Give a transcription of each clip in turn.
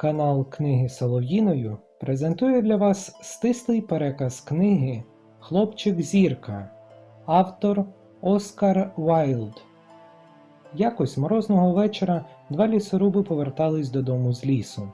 Канал Книги Солов'їною презентує для вас стислий переказ книги Хлопчик Зірка, автор Оскар Вайлд. Якось морозного вечора два лісоруби повертались додому з лісу.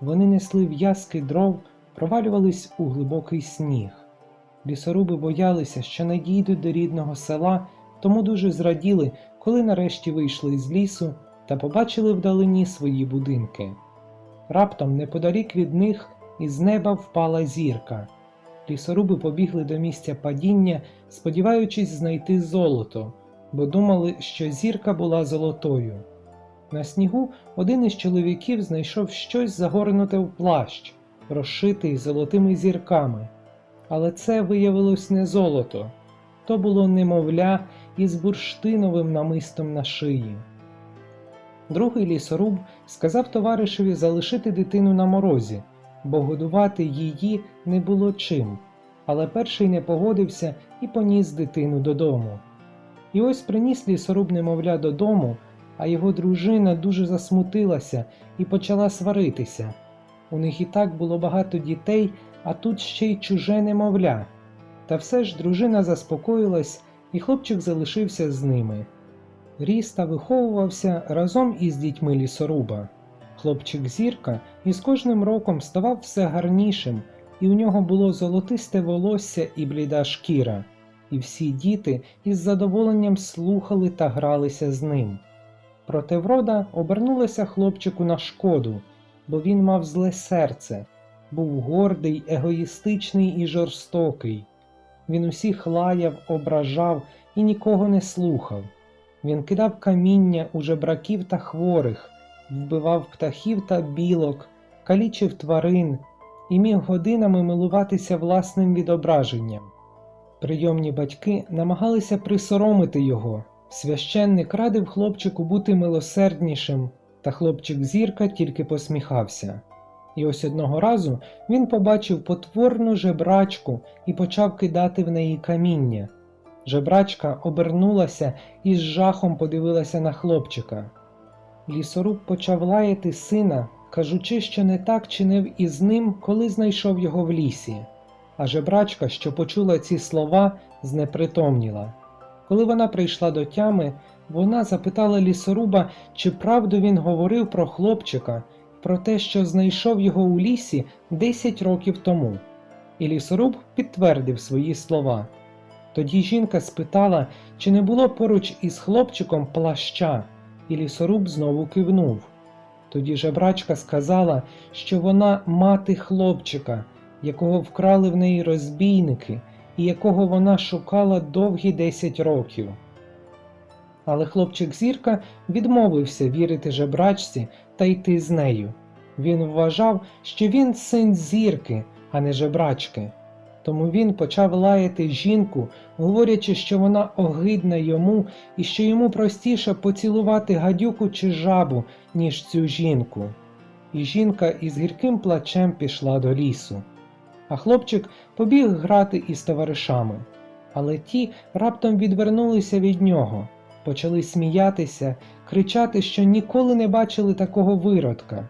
Вони несли в'язки дров, провалювались у глибокий сніг. Лісоруби боялися, що не дійдуть до рідного села, тому дуже зраділи, коли нарешті вийшли з лісу та побачили вдалині свої будинки. Раптом неподалік від них із неба впала зірка. Лісоруби побігли до місця падіння, сподіваючись знайти золото, бо думали, що зірка була золотою. На снігу один із чоловіків знайшов щось загорнуте в плащ, розшитий золотими зірками. Але це виявилось не золото, то було немовля із бурштиновим намистом на шиї. Другий лісоруб сказав товаришеві залишити дитину на морозі, бо годувати її не було чим, але перший не погодився і поніс дитину додому. І ось приніс лісоруб немовля додому, а його дружина дуже засмутилася і почала сваритися. У них і так було багато дітей, а тут ще й чуже немовля. Та все ж дружина заспокоїлась, і хлопчик залишився з ними. Ріс та виховувався разом із дітьми лісоруба. Хлопчик зірка із кожним роком ставав все гарнішим, і у нього було золотисте волосся і бліда шкіра, і всі діти із задоволенням слухали та гралися з ним. Проте врода обернулася хлопчику на шкоду, бо він мав зле серце, був гордий, егоїстичний і жорстокий. Він усіх лаяв, ображав і нікого не слухав. Він кидав каміння у жебраків та хворих, вбивав птахів та білок, калічив тварин і міг годинами милуватися власним відображенням. Прийомні батьки намагалися присоромити його. Священник радив хлопчику бути милосерднішим, та хлопчик зірка тільки посміхався. І ось одного разу він побачив потворну жебрачку і почав кидати в неї каміння. Жебрачка обернулася і з жахом подивилася на хлопчика. Лісоруб почав лаяти сина, кажучи, що не так чинив із ним, коли знайшов його в лісі. А жебрачка, що почула ці слова, знепритомніла. Коли вона прийшла до тями, вона запитала лісоруба, чи правду він говорив про хлопчика, про те, що знайшов його у лісі 10 років тому. І лісоруб підтвердив свої слова. Тоді жінка спитала, чи не було поруч із хлопчиком плаща, і лісоруб знову кивнув. Тоді жебрачка сказала, що вона мати хлопчика, якого вкрали в неї розбійники, і якого вона шукала довгі десять років. Але хлопчик зірка відмовився вірити жебрачці та йти з нею. Він вважав, що він син зірки, а не жебрачки. Тому він почав лаяти жінку, говорячи, що вона огидна йому і що йому простіше поцілувати гадюку чи жабу, ніж цю жінку. І жінка із гірким плачем пішла до лісу. А хлопчик побіг грати із товаришами. Але ті раптом відвернулися від нього, почали сміятися, кричати, що ніколи не бачили такого виродка.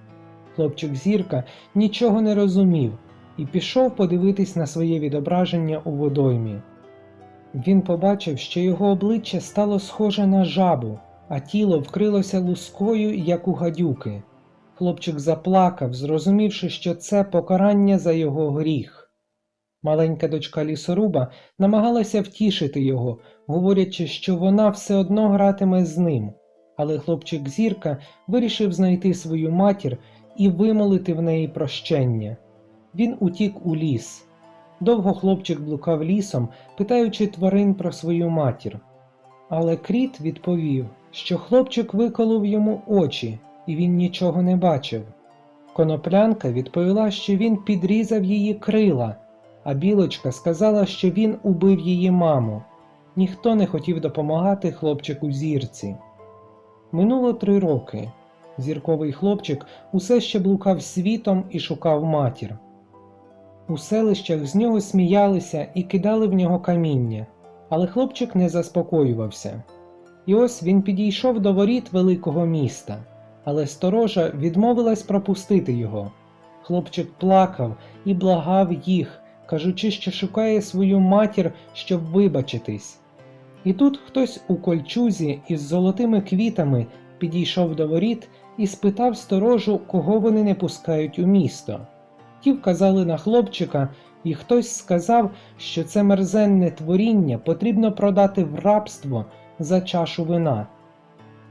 Хлопчик зірка нічого не розумів і пішов подивитись на своє відображення у водоймі. Він побачив, що його обличчя стало схоже на жабу, а тіло вкрилося лускою, як у гадюки. Хлопчик заплакав, зрозумівши, що це покарання за його гріх. Маленька дочка лісоруба намагалася втішити його, говорячи, що вона все одно гратиме з ним, але хлопчик зірка вирішив знайти свою матір і вимолити в неї прощення. Він утік у ліс. Довго хлопчик блукав лісом, питаючи тварин про свою матір. Але кріт відповів, що хлопчик виколов йому очі, і він нічого не бачив. Коноплянка відповіла, що він підрізав її крила, а білочка сказала, що він убив її маму. Ніхто не хотів допомагати хлопчику зірці. Минуло три роки. Зірковий хлопчик усе ще блукав світом і шукав матір. У селищах з нього сміялися і кидали в нього каміння, але хлопчик не заспокоювався. І ось він підійшов до воріт великого міста. але сторожа відмовилась пропустити його. Хлопчик плакав і благав їх, кажучи, що шукає свою матір, щоб вибачитись. І тут хтось у кольчузі із золотими квітами підійшов до воріт і спитав сторожу, кого вони не пускають у місто. Ті вказали на хлопчика, і хтось сказав, що це мерзенне творіння потрібно продати в рабство за чашу вина.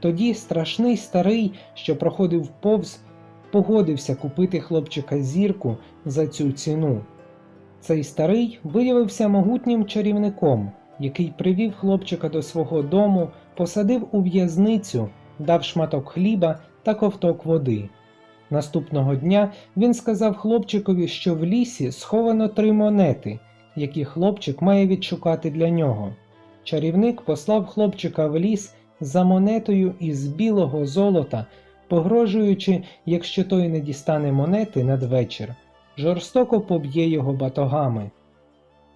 Тоді страшний старий, що проходив повз, погодився купити хлопчика зірку за цю ціну. Цей старий виявився могутнім чарівником, який привів хлопчика до свого дому, посадив у в'язницю, дав шматок хліба та ковток води. Наступного дня він сказав хлопчикові, що в лісі сховано три монети, які хлопчик має відшукати для нього. Чарівник послав хлопчика в ліс за монетою із білого золота, погрожуючи, якщо той не дістане монети надвечір, жорстоко поб'є його батогами.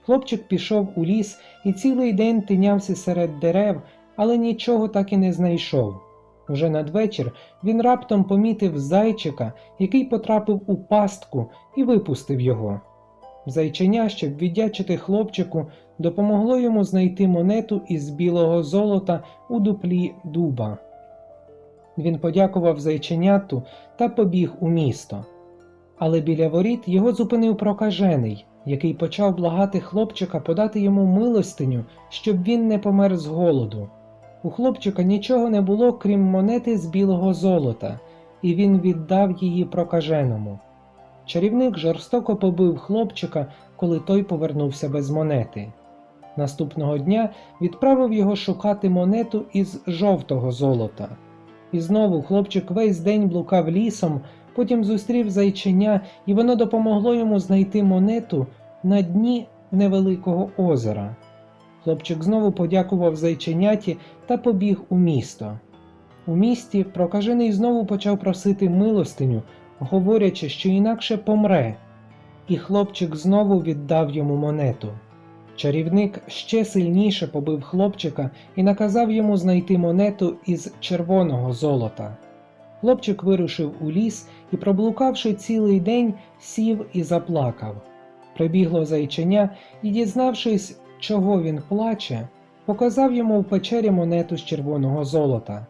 Хлопчик пішов у ліс і цілий день тинявся серед дерев, але нічого так і не знайшов. Уже надвечір він раптом помітив зайчика, який потрапив у пастку і випустив його. Зайченя, щоб віддячити хлопчику, допомогло йому знайти монету із білого золота у дуплі дуба. Він подякував зайченяту та побіг у місто. Але біля воріт його зупинив прокажений, який почав благати хлопчика подати йому милостиню, щоб він не помер з голоду. У хлопчика нічого не було, крім монети з білого золота, і він віддав її прокаженому. Чарівник жорстоко побив хлопчика, коли той повернувся без монети. Наступного дня відправив його шукати монету із жовтого золота. І знову хлопчик весь день блукав лісом, потім зустрів зайченя, і воно допомогло йому знайти монету на дні невеликого озера. Хлопчик знову подякував зайченяті та побіг у місто. У місті прокажений знову почав просити милостиню, говорячи, що інакше помре, і хлопчик знову віддав йому монету. Чарівник ще сильніше побив хлопчика і наказав йому знайти монету із червоного золота. Хлопчик вирушив у ліс і, проблукавши цілий день, сів і заплакав. Прибігло зайченя і, дізнавшись, чого він плаче, показав йому в печері монету з червоного золота.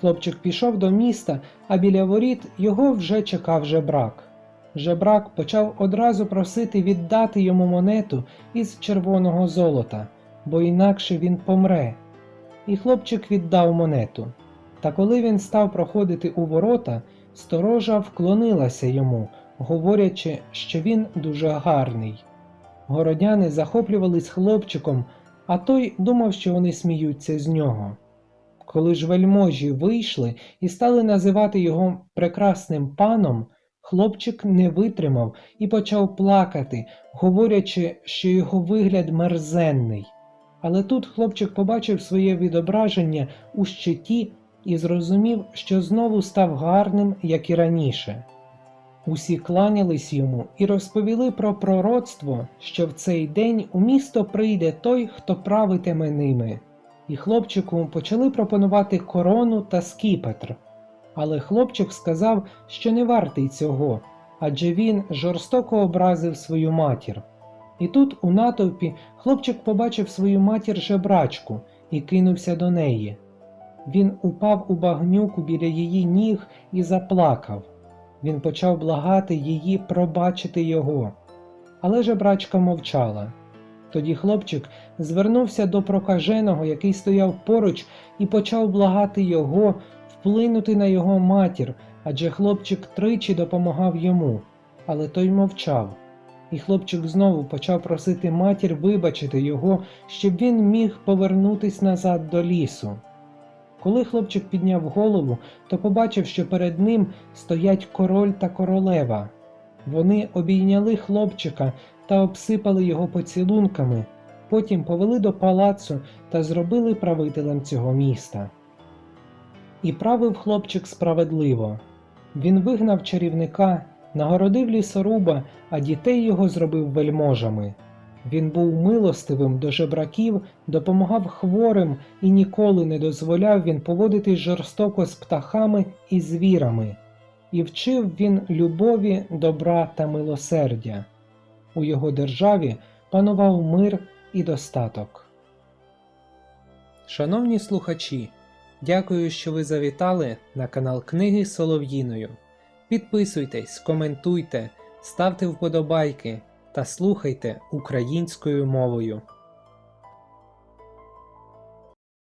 Хлопчик пішов до міста, а біля воріт його вже чекав жебрак. Жебрак почав одразу просити віддати йому монету із червоного золота, бо інакше він помре. І хлопчик віддав монету. Та коли він став проходити у ворота, сторожа вклонилася йому, говорячи, що він дуже гарний. Городяни захоплювались хлопчиком, а той думав, що вони сміються з нього. Коли ж вельможі вийшли і стали називати його прекрасним паном, хлопчик не витримав і почав плакати, говорячи, що його вигляд мерзенний. Але тут хлопчик побачив своє відображення у щиті і зрозумів, що знову став гарним, як і раніше. Усі кланялись йому і розповіли про пророцтво, що в цей день у місто прийде той, хто правитиме ними. І хлопчику почали пропонувати корону та скіпетр. Але хлопчик сказав, що не вартий цього, адже він жорстоко образив свою матір. І тут, у натовпі, хлопчик побачив свою матір жебрачку і кинувся до неї. Він упав у багнюку біля її ніг і заплакав. Він почав благати її пробачити його. Але жебрачка мовчала. Тоді хлопчик звернувся до прокаженого, який стояв поруч, і почав благати його вплинути на його матір, адже хлопчик тричі допомагав йому, але той мовчав. І хлопчик знову почав просити матір вибачити його, щоб він міг повернутись назад до лісу. Коли хлопчик підняв голову, то побачив, що перед ним стоять король та королева. Вони обійняли хлопчика та обсипали його поцілунками, потім повели до палацу та зробили правителем цього міста. І правив хлопчик справедливо. Він вигнав чарівника, нагородив лісоруба, а дітей його зробив вельможами. Він був милостивим до жебраків, допомагав хворим і ніколи не дозволяв він поводитись жорстоко з птахами і звірами, і вчив він любові, добра та милосердя. У його державі панував мир і достаток. Шановні слухачі, дякую, що ви завітали на канал Книги Солов'їною. Підписуйтесь, коментуйте, ставте вподобайки та слухайте українською мовою.